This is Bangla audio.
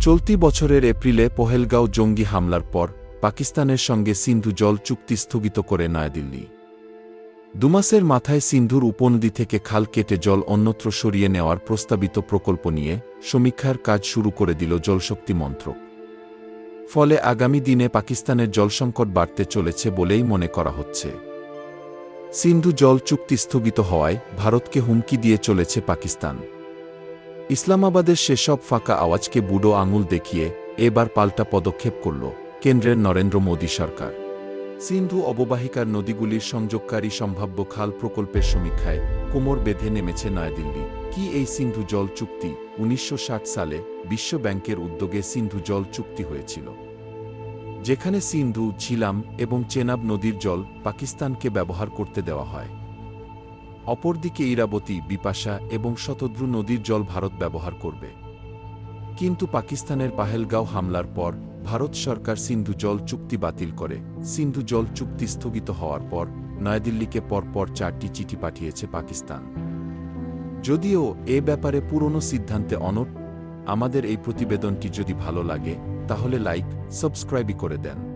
চলতি বছরের এপ্রিলে পহেলগাঁও জঙ্গি হামলার পর পাকিস্তানের সঙ্গে সিন্ধু জল চুক্তি স্থগিত করে নয়াদিল্লি। দুমাসের মাথায় সিন্ধুর উপনদী থেকে খাল কেটে জল অন্যত্র সরিয়ে নেওয়ার প্রস্তাবিত প্রকল্প নিয়ে সমীক্ষার কাজ শুরু করে দিল জলশক্তি মন্ত্রক। ফলে আগামী দিনে পাকিস্তানের জলসংকট বাড়তে চলেছে বলেই মনে করা হচ্ছে। সিন্ধু জল চুক্তি স্থগিত হওয়ায় ভারতকে হুমকি দিয়ে চলেছে পাকিস্তান। ইসলামাবাদের সেসব ফাঁকা আওয়াজকে বুড়ো আঙুল দেখিয়ে এবার পাল্টা পদক্ষেপ করল কেন্দ্রের নরেন্দ্র মোদী সরকার। সিন্ধু অববাহিকার নদীগুলির সংযোগকারী সম্ভাব্য খাল প্রকল্পের সমীক্ষায় কোমর বেঁধে নেমেছে নয়াদিল্লি। কি এই সিন্ধু জল চুক্তি? উনিশশো ষাট সালে বিশ্ব ব্যাংকের উদ্যোগে সিন্ধু জল চুক্তি হয়েছিল। যেখানে সিন্ধু, ঝিলাম এবং চেনাব নদীর জল পাকিস্তানকে ব্যবহার করতে দেওয়া হয়। অপরদিকে ইরাবতী, বিপাশা এবং শতদ্রু নদীর জল ভারত ব্যবহার করবে। কিন্তু পাকিস্তানের পাহেলগাঁও হামলার পর ভারত সরকার সিন্ধু জল চুক্তি বাতিল করে। সিন্ধু জল চুক্তি স্থগিত হওয়ার পর নয়াদিল্লিকে পরপর চারটি চিঠি পাঠিয়েছে পাকিস্তান। যদিও এ ব্যাপারে পুরনো সিদ্ধান্তে অনট আমাদের এই প্রতিবেদনটি যদি ভালো লাগে, তাহলে লাইক, সাবস্ক্রাইবই করে দেন।